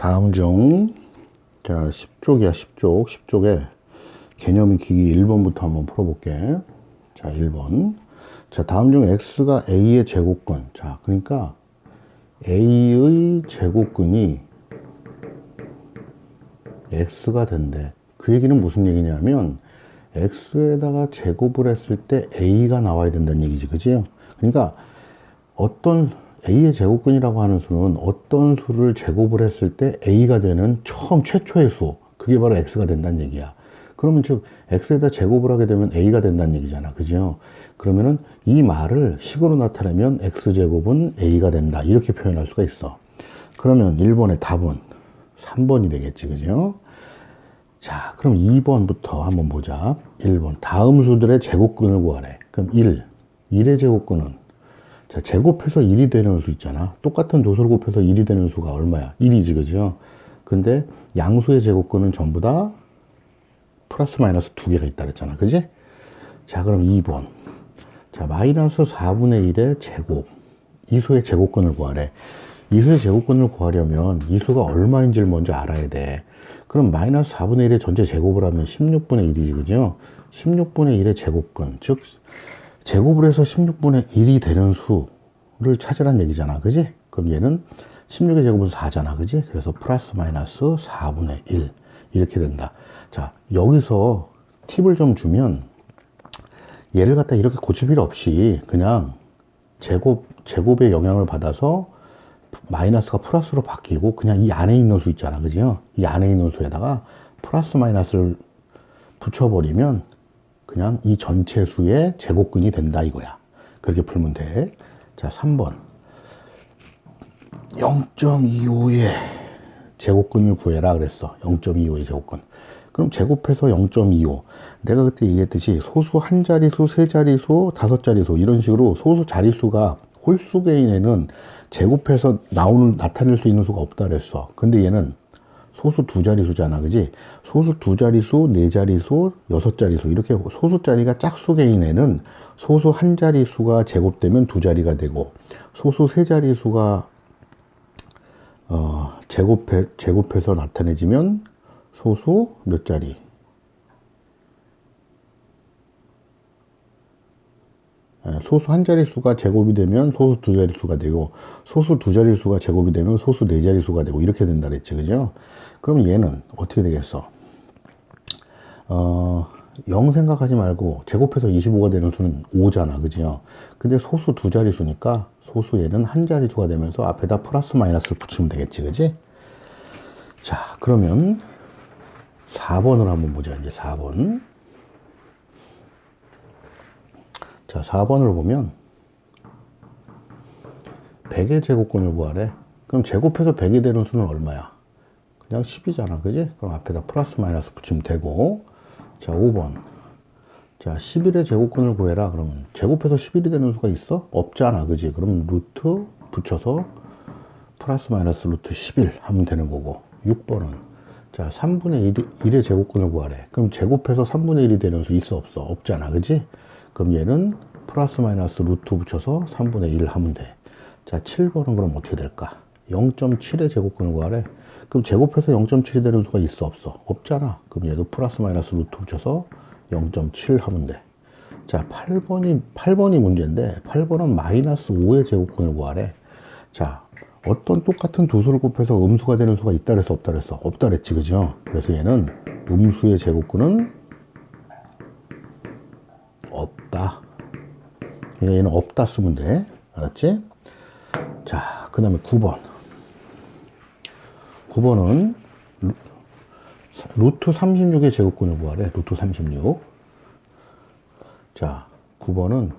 다음 중, 자, 10쪽이야, 10쪽. 10쪽에 개념이 기기 1번부터 한번 풀어볼게. 자, 1번. 자, 다음 중 x가 a의 제곱근. 자, 그러니까 a의 제곱근이 x가 된대. 그 얘기는 무슨 얘기냐면 x에다가 제곱을 했을 때 a가 나와야 된다는 얘기지, 그지? 그러니까 어떤 a의 제곱근이라고 하는 수는 어떤 수를 제곱을 했을 때 a가 되는 처음 최초의 수, 그게 바로 x가 된다는 얘기야. 그러면 즉 x에다 제곱을 하게 되면 a가 된다는 얘기잖아, 그죠? 그러면은 이 말을 식으로 나타내면 x 제곱은 a가 된다 이렇게 표현할 수가 있어. 그러면 1번의 답은 3번이 되겠지, 그죠? 자, 그럼 2번부터 한번 보자. 1번. 다음 수들의 제곱근을 구하래. 그럼 1. 1의 제곱근은 자, 제곱해서 1이 되는 수 있잖아. 똑같은 도수를 곱해서 1이 되는 수가 얼마야? 1이지, 그죠? 근데 양수의 제곱근은 전부 다 플러스 마이너스 두 개가 있다 그랬잖아. 그지? 자, 그럼 2번. 자, 마이너스 4분의 1의 제곱. 이 수의 제곱근을 구하래. 이 수의 제곱근을 구하려면 이 수가 얼마인지를 먼저 알아야 돼. 그럼 마이너스 4분의 1의 전체 제곱을 하면 16분의 1이지, 그죠? 16분의 1의 제곱근. 즉, 제곱을 해서 16분의 1이 되는 수를 찾으란 얘기잖아. 그지? 그럼 얘는 16의 제곱은 4잖아. 그지? 그래서 플러스 마이너스 4분의 1. 이렇게 된다. 자, 여기서 팁을 좀 주면 얘를 갖다 이렇게 고칠 필요 없이 그냥 제곱, 제곱의 영향을 받아서 마이너스가 플러스로 바뀌고 그냥 이 안에 있는 수 있잖아. 그죠? 이 안에 있는 수에다가 플러스 마이너스를 붙여버리면 그냥 이 전체 수의 제곱근이 된다 이거야. 그렇게 풀면 돼. 자, 3번. 0.25의 제곱근을 구해라 그랬어. 0.25의 제곱근. 그럼 제곱해서 0.25. 내가 그때 얘기했듯이 소수 한 자리수, 세 자리수, 다섯 자리수 이런 식으로 소수 자리수가 홀수 개인에는 제곱해서 나오는 나타낼 수 있는 수가 없다 그랬어. 근데 얘는 소수 두 자리수잖아, 그지? 소수 두 자리수, 네 자리수, 여섯 자리수 이렇게 소수 자리가 짝수 개인 에는 소수 한 자리수가 제곱되면 두 자리가 되고 소수 세 자리수가 어, 제곱해 제곱해서 나타내지면 소수 몇 자리? 소수 한 자릿수가 제곱이 되면 소수 두 자릿수가 되고 소수 두 자릿수가 제곱이 되면 소수 네 자릿수가 되고 이렇게 된다 그랬지 그죠? 그럼 얘는 어떻게 되겠어? 어, 0 생각하지 말고 제곱해서 25가 되는 수는 5잖아 그죠? 근데 소수 두 자릿수니까 소수 얘는 한 자릿수가 되면서 앞에다 플러스 마이너스를 붙이면 되겠지 그지? 자 그러면 4번을 한번 보자 이제 4번 자, 4번을 보면 100의 제곱근을 구하래. 그럼 제곱해서 100이 되는 수는 얼마야? 그냥 10이잖아. 그지? 그럼 앞에다 플러스 마이너스 붙이면 되고. 자, 5번. 자, 11의 제곱근을 구해라. 그러면 제곱해서 11이 되는 수가 있어? 없잖아. 그지? 그럼 루트 붙여서 플러스 마이너스 루트 11 하면 되는 거고. 6번은 자, 3분의 1, 1의 제곱근을 구하래. 그럼 제곱해서 3분의 1이 되는 수 있어? 없어? 없잖아. 그지? 그럼 얘는 플러스 마이너스 루트 붙여서 3분의 1 하면 돼. 자, 7번은 그럼 어떻게 될까? 0.7의 제곱근을 구하래. 그럼 제곱해서 0.7이 되는 수가 있어? 없어? 없잖아. 그럼 얘도 플러스 마이너스 루트 붙여서 0.7 하면 돼. 자, 8번이, 8번이 문제인데, 8번은 마이너스 5의 제곱근을 구하래. 자, 어떤 똑같은 두 수를 곱해서 음수가 되는 수가 있다 그래서 없다 그랬어? 없다 그랬지, 그죠? 그래서 얘는 음수의 제곱근은 없다. 그러니까 얘는 없다 쓰면 돼. 알았지? 자, 그 다음에 9번. 9번은 루트 36의 제곱근을 구하래. 루트 36. 자, 9번은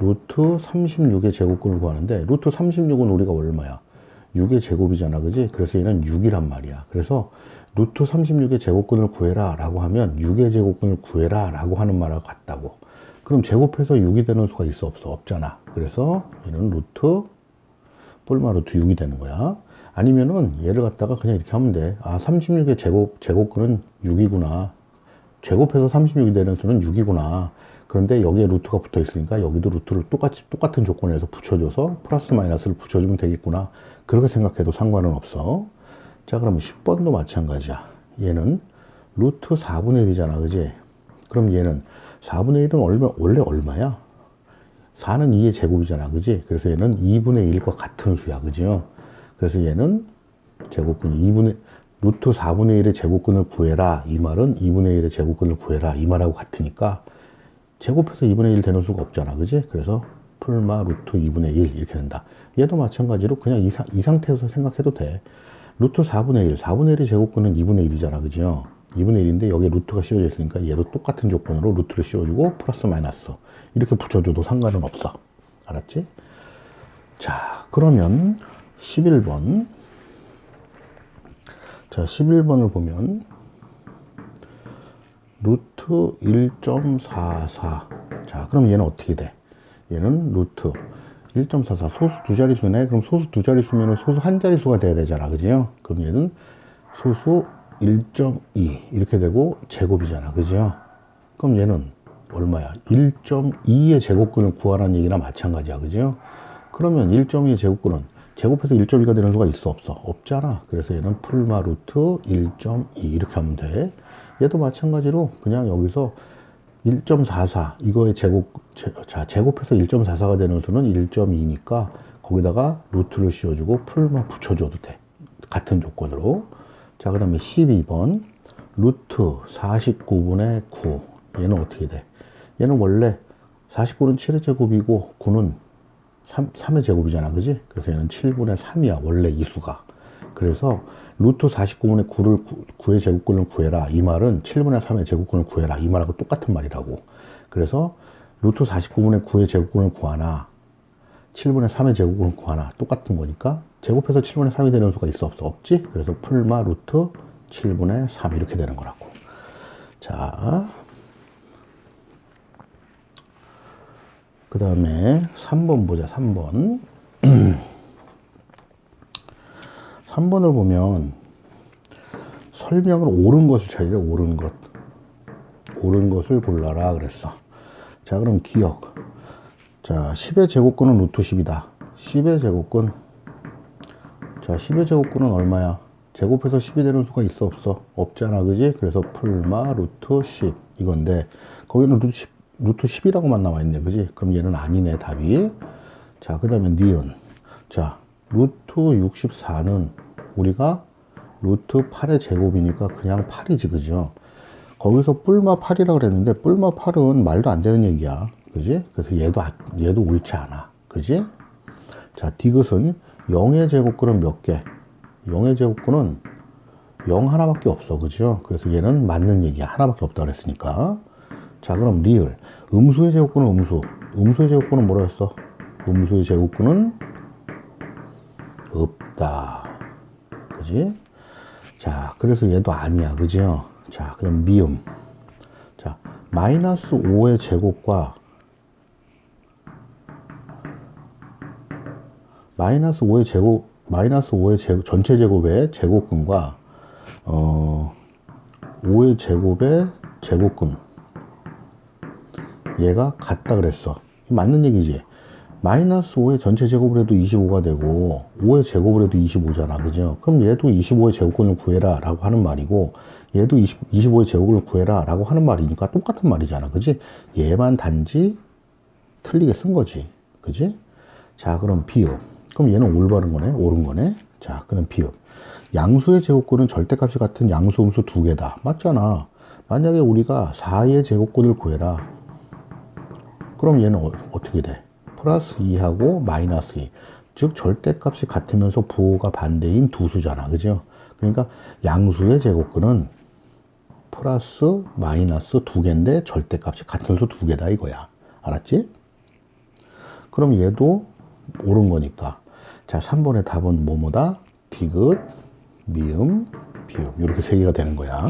루트 36의 제곱근을 구하는데 루트 36은 우리가 얼마야? 6의 제곱이잖아. 그지? 그래서 얘는 6이란 말이야. 그래서 루트 36의 제곱근을 구해라 라고 하면 6의 제곱근을 구해라 라고 하는 말하고 같다고. 그럼 제곱해서 6이 되는 수가 있어 없어? 없잖아. 그래서 얘는 루트 뿔마 루트 6이 되는 거야. 아니면은 얘를 갖다가 그냥 이렇게 하면 돼. 아, 36의 제곱, 제곱근은 6이구나. 제곱해서 36이 되는 수는 6이구나. 그런데 여기에 루트가 붙어 있으니까 여기도 루트를 똑같이, 똑같은 조건에서 붙여줘서 플러스 마이너스를 붙여주면 되겠구나. 그렇게 생각해도 상관은 없어. 자, 그럼 10번도 마찬가지야. 얘는 루트 4분의 1이잖아. 그지? 그럼 얘는 4분의 1은 얼마, 원래 얼마야? 4는 2의 제곱이잖아. 그지? 그래서 얘는 2분의 1과 같은 수야. 그죠? 그래서 얘는 제곱근 2분의, 루트 4분의 1의 제곱근을 구해라. 이 말은 2분의 1의 제곱근을 구해라. 이 말하고 같으니까 제곱해서 2분의 1 되는 수가 없잖아. 그지? 그래서 풀마 루트 2분의 1 이렇게 된다. 얘도 마찬가지로 그냥 이, 사, 이 상태에서 생각해도 돼. 루트 4분의 1, 4분의 1의 제곱근은 2분의 1이잖아. 그죠? 2분의 1인데 여기에 루트가 씌워져 있으니까 얘도 똑같은 조건으로 루트를 씌워주고 플러스 마이너스 이렇게 붙여줘도 상관은 없어. 알았지? 자, 그러면 11번. 자, 11번을 보면 루트 1.44. 자, 그럼 얘는 어떻게 돼? 얘는 루트 1.44. 소수 두 자릿수네? 그럼 소수 두 자릿수면 소수 한 자릿수가 돼야 되잖아. 그지요? 그럼 얘는 소수 1.2. 이렇게 되고 제곱이잖아. 그지요? 그럼 얘는 얼마야? 1.2의 제곱근을 구하라는 얘기나 마찬가지야. 그지요? 그러면 1.2의 제곱근은 제곱해서 1.2가 되는 수가 있어 없어? 없잖아. 그래서 얘는 풀마 루트 1.2 이렇게 하면 돼. 얘도 마찬가지로 그냥 여기서 1.44 이거의 제곱 제, 자 제곱해서 1.44가 되는 수는 1.2니까 거기다가 루트를 씌워주고 풀만 붙여줘도 돼 같은 조건으로 자 그 다음에 12번 루트 49분의 9 얘는 어떻게 돼 얘는 원래 49는 7의 제곱이고 9는 3, 3의 제곱이잖아 그지 그래서 얘는 7분의 3이야 원래 이 수가 그래서 루트 49분의 9를 9 의 제곱근을 구해라. 이 말은 7분의 3의 제곱근을 구해라. 이 말하고 똑같은 말이라고. 그래서 루트 49분의 9의 제곱근을 구하나 7분의 3의 제곱근을 구하나 똑같은 거니까 제곱해서 7분의 3이 되는 수가 있어 없어? 없지? 그래서 풀마 루트 7분의 3 이렇게 되는 거라고. 자, 그 다음에 3번 보자. 3번. 3번을 보면 설명을 옳은 것을 찾으래 옳은 것 옳은 것을 골라라 그랬어 자 그럼 기억 자 10의 제곱근은 루트 10이다. 10의 제곱근. 자 10의 제곱근은 얼마야? 제곱해서 10이 되는 수가 있어 없어? 없잖아 그지? 그래서 풀마 루트 10 이건데 거기는 루트 10 루트 10이라고만 나와 있네 그지? 그럼 얘는 아니네 답이. 자 그 다음에 니은. 자 루트 64는 우리가 루트 8의 제곱이니까 그냥 8이지, 그죠? 거기서 뿔마 8이라고 그랬는데, 뿔마 8은 말도 안 되는 얘기야. 그지? 그래서 얘도, 아- 얘도 옳지 않아. 그지? 자, 디귿은 0의 제곱근은 몇 개? 0의 제곱근은 0 하나밖에 없어. 그죠? 그래서 얘는 맞는 얘기야. 하나밖에 없다 그랬으니까. 자, 그럼 리을. 음수의 제곱근은 음수. 음수의 제곱근은 뭐라 했어? 음수의 제곱근은 없다. 그지? 자, 그래서 얘도 아니야. 그죠? 자, 그 다음 미음. 자, 마이너스 5의 제곱과 마이너스 5의 제곱, 마이너스 5의 제곱, 전체 제곱의 제곱근과, 어, 5의 제곱의 제곱근. 얘가 같다 그랬어. 맞는 얘기지? 마이너스 5의 전체 제곱을 해도 25가 되고 5의 제곱을 해도 25잖아. 그죠? 그럼 얘도 25의 제곱근을 구해라 라고 하는 말이고 얘도 20, 25의 제곱을 구해라 라고 하는 말이니까 똑같은 말이잖아. 그지? 얘만 단지 틀리게 쓴 거지. 그지? 자 그럼 비읍 그럼 얘는 올바른 거네 옳은 거네 자 그럼 비읍 양수의 제곱근은 절대값이 같은 양수 음수 두 개다 맞잖아 만약에 우리가 4의 제곱근을 구해라 그럼 얘는 어, 어떻게 돼 플러스 2하고 마이너스 2. 즉 절대값이 같으면서 부호가 반대인 두 수잖아. 그죠? 그러니까 양수의 제곱근은 플러스 마이너스 두 개인데 절대값이 같은 수 두 개다 이거야. 알았지? 그럼 얘도 옳은 거니까. 자, 3번의 답은 뭐뭐다? 디귿, 미음, 비음. 이렇게 세 개가 되는 거야.